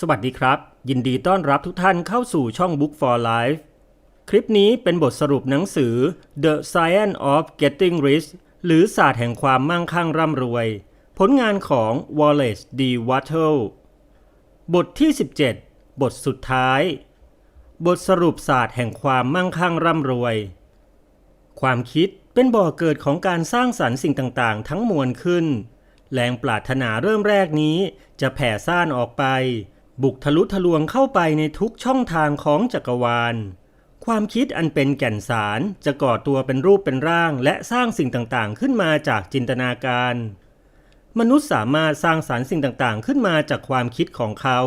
สวัสดีครับ ยินดีต้อนรับทุกท่านเข้าสู่ช่อง Book for Life คลิปนี้เป็นบทสรุปหนังสือ The Science of Getting Rich หรือศาสตร์แห่งความมั่งคั่งร่ำรวย ผลงานของ Wallace D. Wattle บทที่ 17 บทสุดท้าย บทสรุปศาสตร์แห่งความมั่งคั่งร่ำรวย ความคิดเป็นบ่อเกิดของการสร้างสรรค์สิ่งต่างๆ ทั้งมวลขึ้น แรงปรารถนาเริ่มแรกนี้จะแผ่ซ่านออกไป บุกทะลุทะลวงเข้าไปในทุกช่องทางของจักรวาล ความคิดอันเป็นแก่นสารจะก่อตัวเป็นรูปเป็นร่าง และสร้างสิ่งต่างๆ ขึ้นมาจากจินตนาการ มนุษย์สามารถสร้างสารรค์สิ่งต่างๆ ขึ้นมาจากความคิดของเขา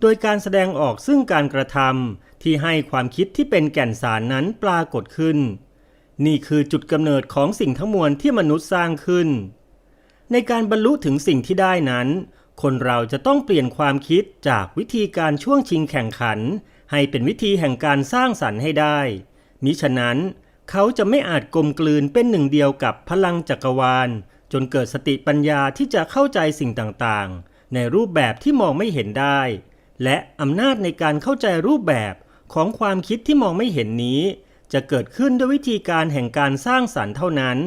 โดยการแสดงออกซึ่งการกระทำที่ให้ความคิดที่เป็นแก่นสารนั้นปรากฏขึ้น นี่คือจุดกำเนิดของสิ่งทั้งมวลที่มนุษย์สร้างขึ้น ในการบรรลุถึงสิ่งที่ได้นั้น คนเราจะต้องเปลี่ยนความคิดจากวิธีการช่วงชิงแข่งขัน ให้เป็นวิธีแห่งการสร้างสรรค์ให้ได้ มิฉะนั้น เขาจะไม่อาจกลมกลืนเป็นหนึ่งเดียวกับพลังจักรวาล จนเกิดสติปัญญาที่จะเข้าใจสิ่งต่างๆ ในรูปแบบที่มองไม่เห็นได้ และอำนาจในการเข้าใจรูปแบบของความคิดที่มองไม่เห็นนี้ จะเกิดขึ้นด้วยวิธีการแห่งการสร้างสรรค์เท่านั้น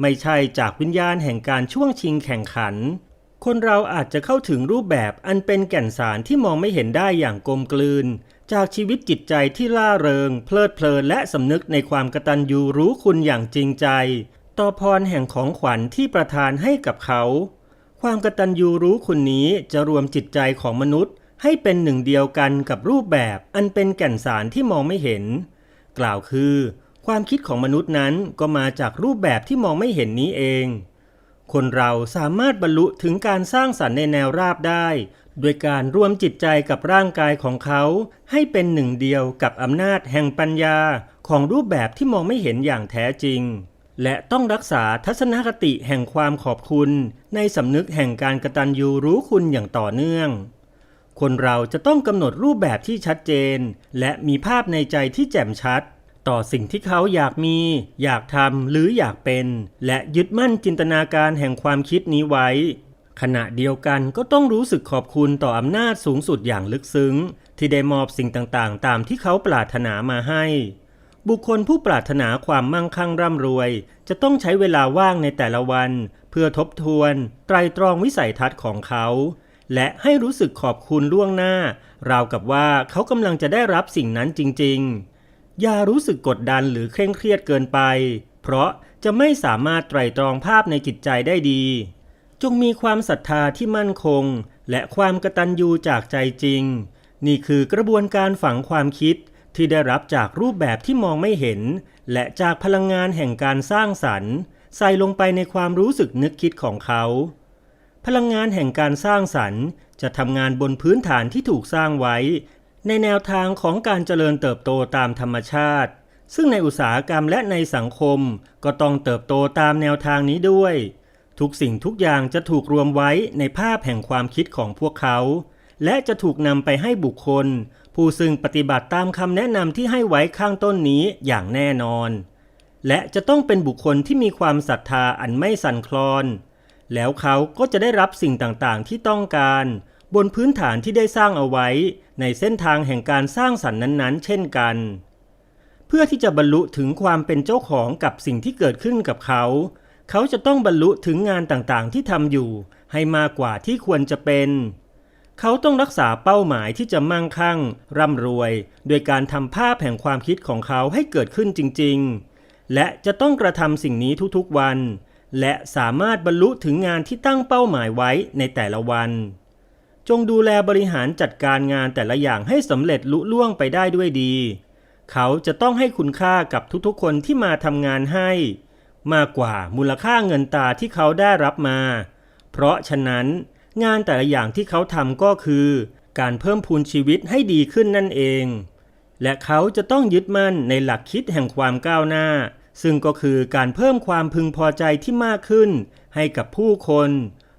ไม่ใช่จากวิญญาณแห่งการช่วงชิงแข่งขัน คนเราอาจจะเข้าถึงรูปแบบอันเป็นแก่นสารที่มองไม่เห็นได้อย่างกลมกลืน จากชีวิตจิตใจที่ล่าเริง เพลิดเพลินและสำนึกในความกตัญญูรู้คุณอย่างจริงใจ ต่อพรแห่งของขวัญที่ประทานให้กับเขา ความกตัญญูรู้คุณนี้จะรวมจิตใจของมนุษย์ ให้เป็นหนึ่งเดียวกันกับรูปแบบอันเป็นแก่นสารที่มองไม่เห็น กล่าวคือ ความคิดของมนุษย์นั้นก็มาจากรูปแบบที่มองไม่เห็นนี้เอง คนเราสามารถบรรลุถึงการสร้างสรรค์ในแนวราบได้ โดยการรวมจิตใจกับร่างกายของเขา ให้เป็นหนึ่งเดียวกับอำนาจแห่งปัญญาของรูปแบบที่มองไม่เห็นอย่างแท้จริง และต้องรักษาทัศนคติแห่งความขอบคุณ ในสำนึกแห่งการกระตัญญูรู้คุณอย่างต่อเนื่อง คนเราจะต้องกำหนดรูปแบบที่ชัดเจน และมีภาพในใจที่แจ่มชัด ต่อสิ่งที่เขาอยากมี อยากทำหรืออยากเป็น และยึดมั่นจินตนาการแห่งความคิดนี้ไว้ ขณะเดียวกันก็ต้องรู้สึกขอบคุณต่ออำนาจสูงสุดอย่างลึกซึ้ง ที่ได้มอบสิ่งต่างๆ ตามที่เขาปรารถนามาให้ บุคคลผู้ปรารถนาความมั่งคั่งร่ำรวย จะต้องใช้เวลาว่างในแต่ละวัน เพื่อทบทวน ไตรตรองวิสัยทัศน์ของเขาและให้รู้สึกขอบคุณล่วงหน้า ราวกับว่าเขากำลังจะได้รับสิ่งนั้นจริง ๆ อย่ารู้สึกกดดันหรือเคร่งเครียดเกินไป เพราะจะไม่สามารถไตรตรองภาพในจิตใจได้ดี จงมีความศรัทธาที่มั่นคง และความกระตัญญูจากใจจริง นี่คือกระบวนการฝังความคิดที่ได้รับจากรูปแบบที่มองไม่เห็น และจากพลังงานแห่งการสร้างสรรค์ ใส่ลงไปในความรู้สึกนึกคิดของเขา พลังงานแห่งการสร้างสรรค์ จะทำงานบนพื้นฐานที่ถูกสร้างไว้ ในแนวทางของการเจริญเติบโตตามธรรมชาติ ซึ่งในอุตสาหกรรมและในสังคมก็ต้องเติบโตตามแนวทางนี้ด้วย ทุกสิ่งทุกอย่างจะถูกรวมไว้ในภาพแห่งความคิดของพวกเขา และจะถูกนำไปให้บุคคล ผู้ซึ่งปฏิบัติตามคำแนะนำที่ให้ไว้ข้างต้นนี้อย่างแน่นอน และจะต้องเป็นบุคคลที่มีความศรัทธาอันไม่สั่นคลอน แล้วเขาก็จะได้รับสิ่งต่างๆที่ต้องการ บนพื้นฐานที่ได้สร้างเอาไว้ในเส้นทางแห่งการสร้างสรรค์นั้นๆ เช่นกัน เพื่อที่จะบรรลุถึงความเป็นเจ้าของกับสิ่งที่เกิดขึ้นกับเขา เขาจะต้องบรรลุถึงงานต่างๆ ที่ทำอยู่ให้มากกว่าที่ควรจะเป็น เขาต้องรักษาเป้าหมายที่จะมั่งคั่ง ร่ำรวย โดยการทำภาพแห่งความคิดของเขาให้เกิดขึ้นจริง ๆ และจะต้องกระทำสิ่งนี้ทุกๆวัน และสามารถบรรลุถึงงานที่ตั้งเป้าหมายไว้ในแต่ละวัน จงดูแลบริหารจัดการงานแต่ละอย่างให้สำเร็จลุล่วงไปได้ด้วยดี เขาจะต้องให้คุณค่ากับทุกๆคนที่มาทำงานให้ มากกว่ามูลค่าเงินตาที่เขาได้รับมา เพราะฉะนั้นงานแต่ละอย่างที่เขาทำก็คือ การเพิ่มพูนชีวิตให้ดีขึ้นนั่นเอง และเขาจะต้องยึดมั่นในหลักคิดแห่งความก้าวหน้า ซึ่งก็คือการเพิ่มความพึงพอใจที่มากขึ้น ให้กับผู้คน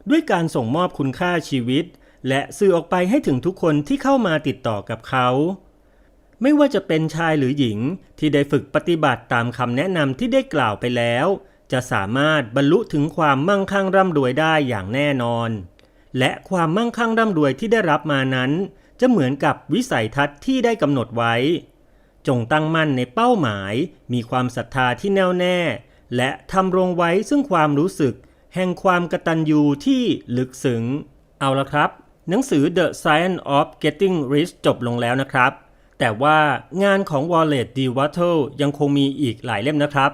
ด้วยการส่งมอบคุณค่าชีวิต และสื่อออกไปให้ถึงทุกคนที่เข้ามาติดต่อกับเขา ไม่ว่าจะเป็นชายหรือหญิงที่ได้ฝึกปฏิบัติตามคำแนะนำที่ได้กล่าวไปแล้ว จะสามารถบรรลุถึงความมั่งคั่งร่ำรวยได้อย่างแน่นอน และความมั่งคั่งร่ำรวยที่ได้รับมานั้น จะเหมือนกับวิสัยทัศน์ที่ได้กำหนดไว้ จงตั้งมั่นในเป้าหมาย มีความศรัทธาที่แน่วแน่ และทำรงไว้ซึ่งความรู้สึก แห่งความกตัญญูที่ลึกซึ้งเอาละครับ หนังสือ The Science of Getting Rich จบลงแล้วนะครับ แต่ว่างานของ Wallace D. Wattle ยังคงมีอีกหลายเล่มนะครับ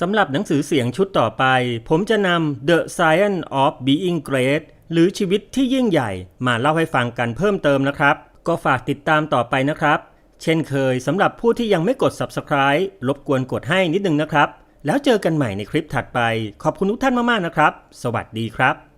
สำหรับหนังสือเสียงชุดต่อไป ผมจะนำ The Science of Being Great หรือชีวิตที่ยิ่งใหญ่มาเล่าให้ฟังกันเพิ่มเติมนะครับ ก็ฝากติดตามต่อไปนะครับ เช่นเคยสำหรับผู้ที่ยังไม่กด Subscribe รบกวนกดให้นิดนึงนะครับ แล้วเจอกันใหม่ในคลิปถัดไป ขอบคุณทุกท่านมากๆนะครับ สวัสดีครับ